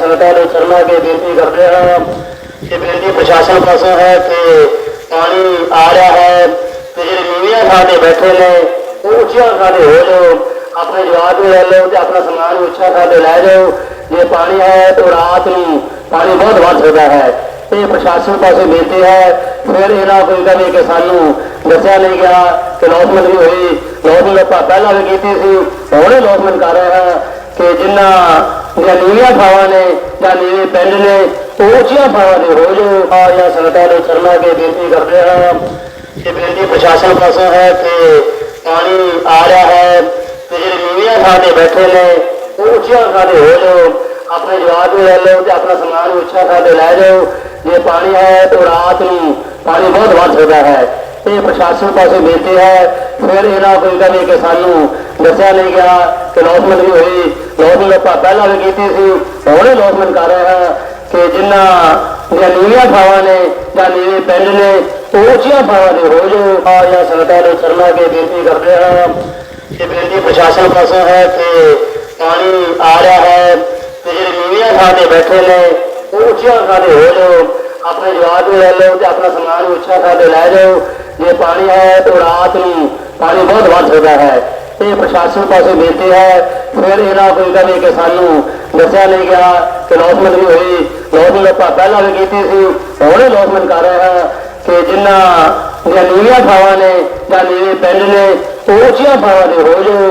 ਸੰਗਤਾਂ ਨੂੰ ਚਰਨਾ ਕੇ ਬੇਨਤੀ ਕਰਦੇ ਹਾਂ ਕਿ ਬੇਨਤੀ ਪ੍ਰਸ਼ਾਸਨ ਪਾਸੋਂ ਹੈ ਕਿ ਪਾਣੀ ਆ ਰਿਹਾ ਹੈ ਤੇ ਜਿਹੜੇ ਨੀਵੀਆਂ ਥਾਂ ਤੇ ਬੈਠੇ ਨੇ, ਉਹ ਉੱਚੀਆਂ ਥਾਂ ਤੇ ਹੋ ਜਾਓ, ਆਪਣੇ ਜਵਾਬ ਨੂੰ ਲੈ ਲਓ ਤੇ ਆਪਣਾ ਸਮਾਨ ਉੱਚਾ ਥਾਂ ਤੇ ਲੈ ਜਾਓ। ਜੇ ਪਾਣੀ ਹੈ ਤਾਂ ਰਾਤ ਨੂੰ ਪਾਣੀ ਬਹੁਤ ਵੱਧ ਸਕਦਾ ਹੈ। ਇਹ ਪ੍ਰਸ਼ਾਸਨ ਪਾਸੇ ਬੇਨਤੀ ਹੈ, ਫਿਰ ਇਹਨਾਂ ਕੋਈ ਕਦੇ ਕਿ ਸਾਨੂੰ ਦੱਸਿਆ ਨਹੀਂ ਗਿਆ ਕਿ ਲੋਕਮਤ ਵੀ ਹੋਈ। ਲੋਸਮੈਂਟ ਆਪਾਂ ਪਹਿਲਾਂ ਵੀ ਕੀਤੀ ਸੀ, ਹੁਣ ਲੋਸਮੈਂਟ ਕਰ ਰਹੇ ਹਾਂ ਕਿ ਜਿਨ੍ਹਾਂ ਜਾਂ ਨੀਵੀਆਂ ਥਾਵਾਂ ਨੇ ਜਾਂ ਨੀਵੇਂ ਪਿੰਡ ਨੇ, ਉਹ ਉੱਚੀਆਂ ਥਾਵਾਂ ਤੇ ਹੋ ਜਾਓ। ਆ ਜਾਂ ਸੰਗਤਾਂ ਨੂੰ ਚਰਨਾ ਕੇ ਬੇਨਤੀ ਕਰਦੇ ਹਾਂ ਕਿ ਬੇਨਤੀ ਪ੍ਰਸ਼ਾਸਨ ਪਾਸੋਂ ਹੈ ਕਿ ਪਾਣੀ ਆ ਰਿਹਾ ਹੈ ਤੇ ਜਿਹੜੇ ਨੀਵੀਆਂ ਥਾਂ ਤੇ ਬੈਠੇ ਨੇ, ਉਹ ਉੱਚੀਆਂ ਥਾਂ ਤੇ ਹੋ ਜਾਓ। ਆਪਣੇ ਜਵਾਬ ਨੂੰ ਲੈ ਲਓ ਤੇ ਆਪਣਾ ਸਮਾਨ ਵੀ ਉੱਚਾ ਥਾਂ ਤੇ ਲੈ ਜਾਓ। ਜੇ ਪਾਣੀ ਹੈ, ਤਾਂ ਰਾਤ ਨੂੰ ਪਾਣੀ ਬਹੁਤ ਵੱਧ ਸਕਦਾ ਹੈ। ਇਹ ਪ੍ਰਸ਼ਾਸਨ ਪਾਸੇ ਬੇਨਤੀ ਹੈ, ਫਿਰ ਇਹਨਾਂ ਕੋਈ ਕਦੇ ਕਿ ਸਾਨੂੰ ਦੱਸਿਆ ਨਹੀਂ ਗਿਆ ਕਿ ਲੋਸਮੈਂਟ ਵੀ ਹੋਈ। ਲੋਸਮੈਂਟ ਆਪਾਂ ਪਹਿਲਾਂ ਵੀ ਕੀਤੀ ਸੀ, ਹੁਣ ਲੋਸਮੈਂਟ ਕਰ ਰਹੇ ਹਾਂ ਕਿ ਜਿਨ੍ਹਾਂ ਦੀਆਂ ਨੀਵੀਆਂ ਥਾਵਾਂ ਨੇ ਜਾਂ ਨੀਵੇਂ ਪਿੰਡ ਨੇ, ਉਹ ਉੱਚੀਆਂ ਥਾਵਾਂ ਤੇ ਹੋ ਜਾਓ। ਆ ਜਾਂ ਸੰਗਤਾਂ ਨੂੰ ਚਰਨਾ ਕੇ ਬੇਨਤੀ ਕਰਦੇ ਹਾਂ ਕਿ ਬੇਨਤੀ ਪ੍ਰਸ਼ਾਸਨ ਪਾਸੋਂ ਹੈ ਕਿ ਪਾਣੀ ਆ ਰਿਹਾ ਹੈ ਤੇ ਜਿਹੜੇ ਨੀਵੀਆਂ ਥਾਂ ਤੇ ਬੈਠੇ ਨੇ, ਉਹ ਉੱਚੀਆਂ ਥਾਂ ਤੇ ਹੋ ਜਾਓ। ਆਪਣੇ ਜਵਾਬ ਨੂੰ ਲੈ ਲਓ ਤੇ ਆਪਣਾ ਸਮਾਨ ਵੀ ਉੱਚਾ ਥਾਂ ਤੇ ਲੈ ਜਾਓ। ਜੇ ਪਾਣੀ ਹੈ ਤਾਂ ਰਾਤ ਨੂੰ ਪਾਣੀ ਬਹੁਤ ਵੱਧ ਸਕਦਾ ਹੈ। ਇਹ ਪ੍ਰਸ਼ਾਸਨ ਪਾਸੇ ਬੇਨਤੀ ਹੈ, ਫਿਰ ਇਹਨਾਂ ਕੋਈ ਕਦੇ ਕਿ ਸਾਨੂੰ ਦੱਸਿਆ ਨਹੀਂ ਗਿਆ ਕਿ ਲੋਸਮੈਂਟ ਵੀ ਹੋਈ। ਲੋਸਮੈਂਟ ਆਪਾਂ ਪਹਿਲਾਂ ਵੀ ਕੀਤੀ ਸੀ, ਹੁਣ ਲੋਸਮੈਂਟ ਕਰ ਰਹੇ ਹਾਂ ਕਿ ਜਿਨ੍ਹਾਂ ਦੀਆਂ ਨੀਵੀਆਂ ਥਾਵਾਂ ਨੇ ਜਾਂ ਨੀਵੇਂ ਪਿੰਡ ਨੇ, ਉਹ ਉੱਚੀਆਂ ਥਾਵਾਂ ਤੇ ਹੋ ਜਾਓ।